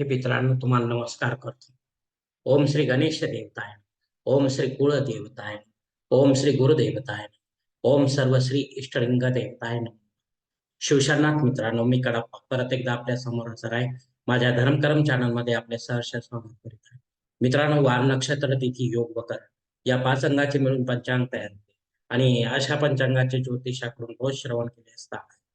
हे मित्रांनो तुम्हाला नमस्कार करतो. ओम श्री गणेश देवताय. ओम श्री कुळ देवताय. ओम श्री गुरुदेवताय. ओम सर्व श्री इष्टलिंग देवताय. शिवशरनाथ मित्रांनो मी कडप्पा परत एकदा आपल्यासमोर हजर आहे. माझ्या धर्मकर्म चॅनलमध्ये आपले सहर्ष स्वागत करीत आहे. मित्रांनो वार नक्षत्र तिथी योग वकर. या पाच अंगाचे मिळून पंचांग तयार होते. आणि अशा पंचांगाचे ज्योतिषाकडून रोज श्रवण केले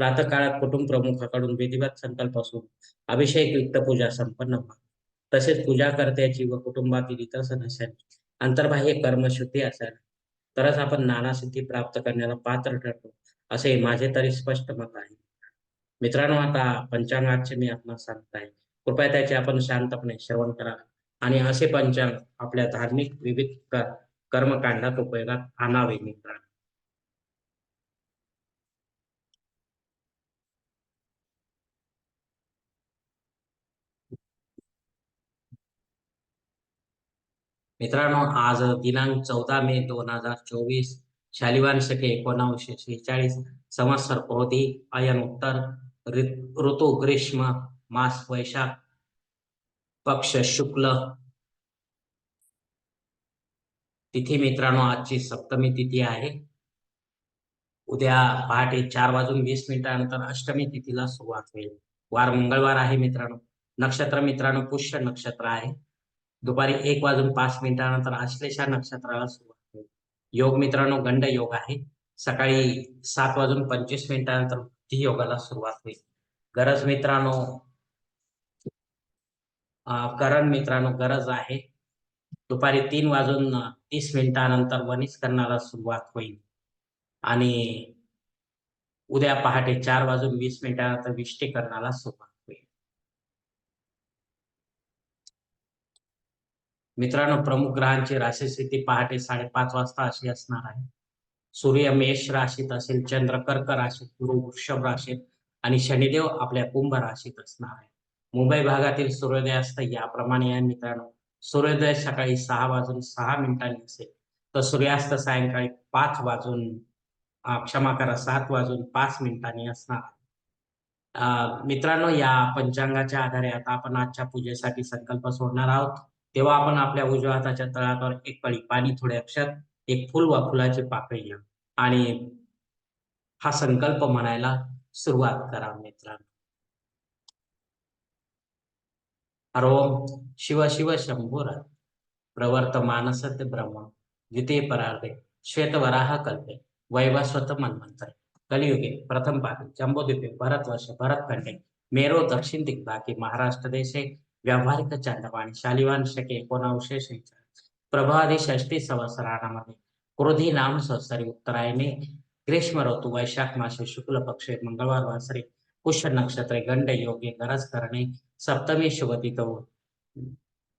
प्रातःकाळात कुटुंब प्रमुखाकडून विधिवत संकल्प असून अभिषेक युक्त पूजा संपन्न व्हा. तसेच पूजा करत्याची व कुटुंबातील इतर सदस्यांची अंतर्बाह्य कर्मशुद्धी असायला तरच आपण नाना सिद्धी प्राप्त करण्याला पात्र ठरतो असे माझे तरी स्पष्ट मत आहे. मित्रांनो आता पंचांगाचे मी आपणास सांगत आहे. कृपया त्याचे आपण शांतपणे श्रवण करा आणि असे पंचांग आपल्या धार्मिक विविध कर्मकांडात उपयोगात आणावे मित्रांनो. मित्रांनो आज दिनांक चौदा मे दोन हजार चोवीस शालिवान शके एकोणावीसशे शेहेचाळीस संवत्सर क्रोधी अयन उत्तर ऋतू ग्रीष्म मास वैशाख पक्ष शुक्ल. तिथी मित्रांनो आजची सप्तमी तिथी आहे. उद्या पहाटे चार वाजून वीस मिनिटानंतर अष्टमी तिथीला सुरुवात होईल. वार मंगळवार आहे मित्रांनो. नक्षत्र मित्रांनो पुष्य नक्षत्र आहे. दुपारी एक वाजून पाच मिनिटानंतर आश्लेषा नक्षत्राला सुरुवात होईल योग मित्रांनो गंड योग आहे. सकाळी सात वाजून पंचवीस मिनिटानंतर बुद्धी योगाला सुरुवात होईल. गरज मित्रांनो करण मित्रांनो गरज आहे. दुपारी तीन वाजून तीस मिनिटानंतर वनिष्करणाला सुरुवात होईल. आणि उद्या पहाटे चार वाजून वीस मिनिटानंतर विष्टीकरणाला सुरुवात मित्रांनो प्रमुख ग्रहांची राशी स्थिती पहाटे साडेपाच वाजता अशी असणार आहे. सूर्य मेष राशीत असेल चंद्र कर्क राशीत गुरु वृषभ राशीत आणि शनिदेव आपल्या कुंभ राशीत असणार आहे. मुंबई भागातील सूर्योदय असतं याप्रमाणे आहे मित्रांनो. सूर्योदय सकाळी सहा वाजून सहा मिनिटांनी असेल. तर सूर्यास्त सायंकाळी पाच वाजून क्षमा करा सात वाजून पाच मिनिटांनी असणार मित्रांनो या पंचांगाच्या आधारे आता आपण आजच्या पूजेसाठी संकल्प सोडणार आहोत. तेव्हा आपण आपल्या उजव्या हाताच्या तळावर एक पळी पाणी थोडे अक्षर एक फुल वा फुलाची पाकळी घ्या. आणि हा संकल्प म्हणायला सुरुवात करा मित्रांनो. हरोम शिव शिव शंभूर प्रवर्त मानसते ब्रह्म द्वितीय परार्धे श्वेतवराह कल्पे वैवस्वत मनमंत्र कलियुगे प्रथम पाठी जम्बोद्वीपे भरतवर्ष भरतखंडे मेरो दक्षिण दिग्भागी महाराष्ट्र देशे व्यावहारिक चांदवाणी शालिवांशके शके एकोणावीसशे शेहेचाळीस. प्रभादी षष्टी संवत्सरामध्ये क्रोधी नाम संवत्सरी उत्तरायणे ग्रीष्म ऋतू वैशाख मासे शुक्ल पक्षे मंगळवार वासरे पुष्य नक्षत्रे गंड योगे गरज करणे सप्तमी शुभतित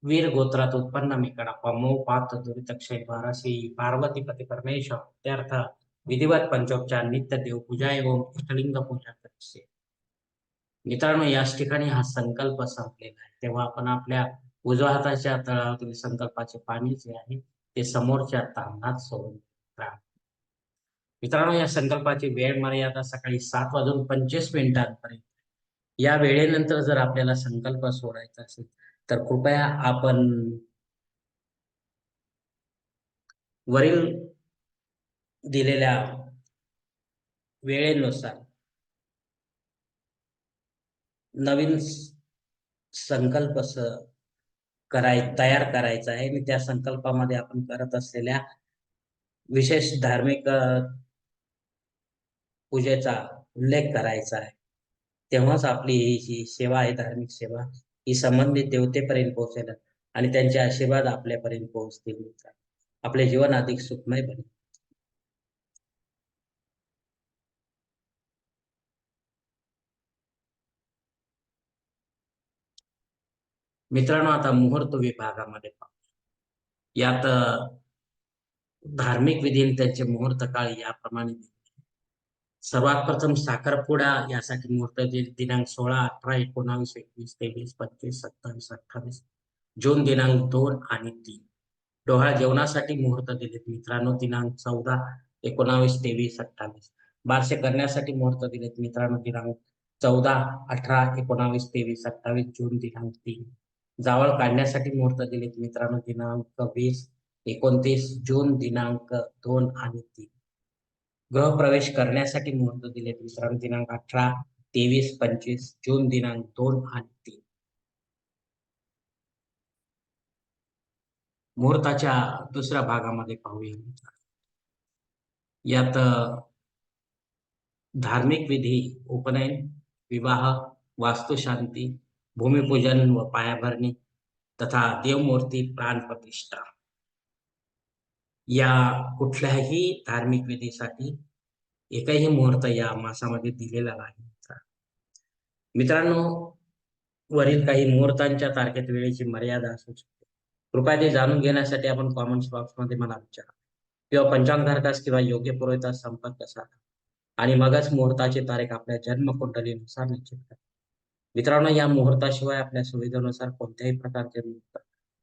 वीर गोत्रात उत्पन्न मिकडा मो पात दुरितक्षय बाराशी पार्वती पती परमेश्वर त्यार्थ विधिवत पंचोपचार नित्य देवपूजा एवं इष्टलिंग पूजा करते मित्रांनो याच ठिकाणी हा संकल्प संपलेला आहे. तेव्हा आपण आपल्या उजव्या हाताच्या तळावरील संकल्पाचे पाणी जे आहे ते समोरच्या तांबणात सोडून मित्रांनो या संकल्पाची वेळ मर्यादा सकाळी सात वाजून पंचवीस मिनिटांपर्यंत या वेळेनंतर जर आपल्याला संकल्प सोडायचा असेल तर कृपया आपण वरील दिलेल्या वेळेनुसार नवीन संकल्प कराय तयार करायचा आहे. आणि त्या संकल्पामध्ये आपण करत असलेल्या विशेष धार्मिक पूजेचा उल्लेख करायचा आहे. तेव्हाच आपली ही जी सेवा आहे धार्मिक सेवा. ही संबंधित देवतेपर्यंत पोहोचेल आणि त्यांचे आशीर्वाद आपल्यापर्यंत पोहोचतील. आपले जीवन अधिक सुखमय बनेल. मित्रांनो आता मुहूर्त विभागामध्ये पाहू यात धार्मिक विधी त्यांचे मुहूर्त काळ याप्रमाणे सर्वात प्रथम साखरपुडा यासाठी मुहूर्त दिनांक सोळा अठरा एकोणावीस एकवीस तेवीस पंचवीस सत्तावीस अठ्ठावीस जून दिनांक दोन आणि तीन. डोहाळ जेवणासाठी मुहूर्त दिलेत मित्रांनो दिनांक चौदा एकोणावीस तेवीस अठ्ठावीस. बारसे करण्यासाठी मुहूर्त दिलेत मित्रांनो दिनांक चौदा अठरा एकोणावीस तेवीस अठ्ठावीस जून दिनांक तीन. जावळ काढण्यासाठी मुहूर्त दिलेत. मित्रांनो दिनांक वीस एकोणतीस जून दिनांक दोन आणि तीन. गृहप्रवेश करण्यासाठी मुहूर्त दिलेत. मित्रांनो दिनांक अठरा तेवीस पंचवीस जून दिनांक दोन आणि तीन. मुहूर्ताच्या दुसऱ्या भागामध्ये पाहूया. यात धार्मिक विधी उपनयन विवाह वास्तुशांती भूमिपूजन व पायाभरणी तथा देवमूर्ती प्राण प्रतिष्ठा. या कुठल्याही धार्मिक विधीसाठी एकही मुहूर्त या मासामध्ये दिलेला नाही. मित्रांनो वरील काही मुहूर्तांच्या तारखेत वेळेची मर्यादा असू शकते. कृपया ते जाणून घेण्यासाठी आपण कॉमेंट्स बॉक्समध्ये मला विचारा. किंवा पंचांगधारकास किंवा योग्य पुरोहितास संपर्क साधा. आणि मगच मुहूर्ताची तारीख आपल्या जन्मकुंडलीनुसार निश्चित करा. मित्रांनो या मुहूर्ताशिवाय आपल्या सुविधेनुसार कोणत्याही प्रकारचे मुहूर्त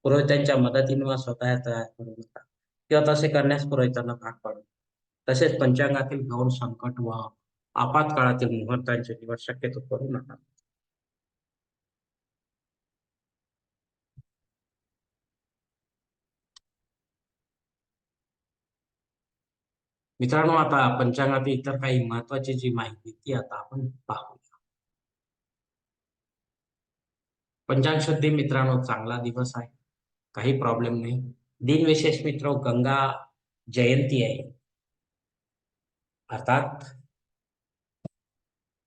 पुरोहितांच्या मदतीने वा स्वतः तयार करू नका किंवा तसे करण्यास पुरोहितांना भाग पाडू तसेच पंचांगातील गौर संकट व आपातकाळातील मुहूर्तांची निवड शक्यतो करू नका. मित्रांनो आता पंचांगातील इतर काही महत्वाची जी माहिती ती आता आपण पाहूया. पंचांशुद्धी मित्रांनो चांगला दिवस आहे. काही प्रॉब्लेम नाही. दिनविशेष मित्र गंगा जयंती आहे. अर्थात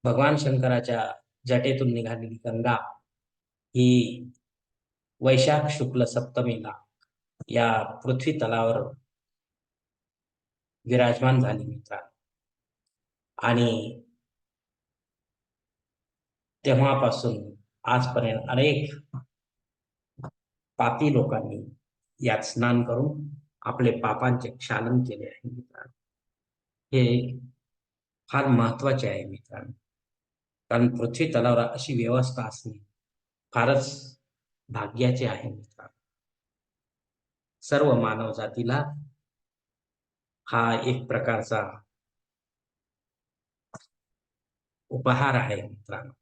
भगवान शंकराच्या जटेतून निघालेली गंगा ही वैशाख शुक्ल सप्तमीला या पृथ्वी तलावर विराजमान झाली मित्र आणि तेव्हापासून आजपर्यंत अनेक पापी लोकांनी यात स्नान करून आपले पापांचे क्षालन केले आहे मित्रांनो. हे फार महत्त्वाचे आहे मित्रांनो. कारण पृथ्वी तलावर अशी व्यवस्था असणे फारच भाग्याचे आहे मित्रांनो. सर्व मानव जातीला हा एक प्रकारचा उपहार आहे मित्रांनो.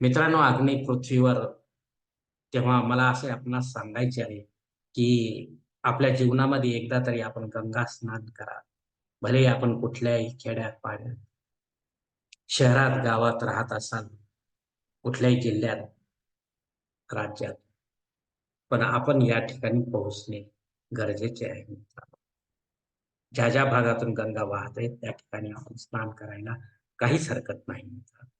मित्रांनो आग्नेय पृथ्वीवर तेव्हा मला असे आपणास सांगायचे आहे की आपल्या जीवनामध्ये एकदा तरी आपण गंगा स्नान करा. भले आपण कुठल्याही खेड्यात पाड्यात शहरात गावात राहत असाल कुठल्याही जिल्ह्यात राज्यात पण आपण या ठिकाणी पोहोचणे गरजेचे आहे मित्रांनो. ज्या ज्या भागातून गंगा वाहत आहे त्या ठिकाणी आपण स्नान करायला काहीच हरकत नाही मित्रांनो.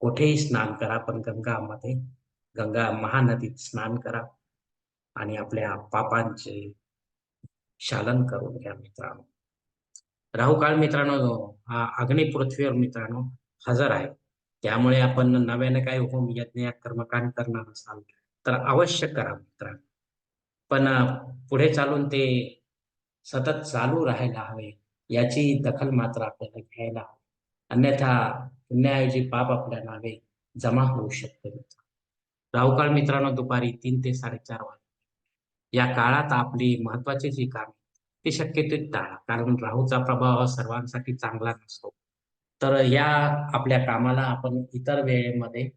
कुठेही स्नान करा पण गंगामध्ये गंगा महानदीत स्नान करा आणि आपल्या पापांचे शालन करून घ्या मित्रांनो. राहू काळ मित्रांनो हा अग्नी पृथ्वीवर मित्रांनो हजर आहे. त्यामुळे आपण नव्याने काही होम यज्ञ कर्मकांड करणार असाल तर अवश्य करा मित्रांनो. पण पुढे चालून ते सतत चालू राहायला हवे याची दखल मात्र आपल्याला घ्यायला हवी. अन्यथा पुण्याऐवजी पाप आपल्या नावे जमा होऊ शकते. राहुकाळ मित्रांनो दुपारी तीन ते साडेचार वाजे या काळात आपली महत्वाची जी कामे ती शक्यतो टाळा कारण राहूचा प्रभाव हा सर्वांसाठी चांगला नसतो. तर या आपल्या कामाला आपण इतर वेळेमध्ये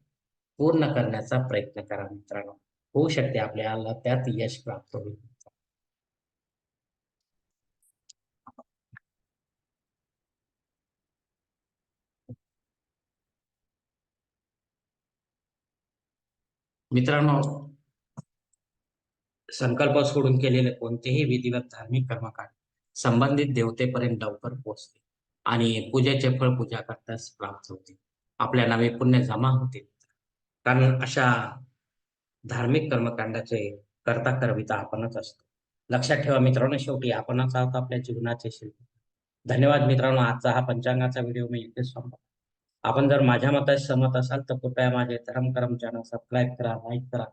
पूर्ण करण्याचा प्रयत्न करा मित्रांनो. होऊ शकते आपल्याला त्यात यश प्राप्त होईल. मित्रांनो संकल्प सोडून केलेले कोणतेही विधिवत धार्मिक कर्मकांड संबंधित देवतेपर्यंत लवकर पोहोचते आणि पूजेचे फळ पूजा करताच प्राप्त होते. आपल्या नावे पुण्य जमा होते. कारण अशा धार्मिक कर्मकांडाचे करता करविता आपणच असतो. लक्षात ठेवा मित्रांनो शेवटी आपणच आहोत आपल्या जीवनाचे शिल्प. धन्यवाद मित्रांनो आजचा हा पंचांगाचा व्हिडिओ मी इथे संपतो आपण जर माझ्या मताशी सहमत असाल तर कृपया माझे धर्म कर्म चॅनल सबस्क्राईब करा लाईक करा.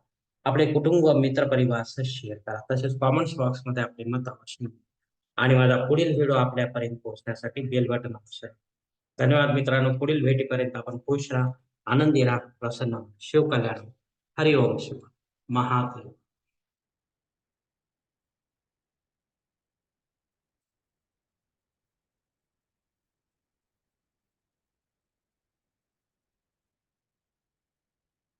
आपले कुटुंब मित्र परिवार शेअर करा. तसेच कॉमेंट्स बॉक्समध्ये आपले मत अवश्य. आणि माझा पुढील व्हिडिओ आपल्यापर्यंत पोहोचण्यासाठी बेल बटन अवश्य. धन्यवाद मित्रांनो. पुढील भेटीपर्यंत आपण खुश राहा आनंदी राहा. प्रसन्न शिवकल्याण. हरि ओम शिव महादेव.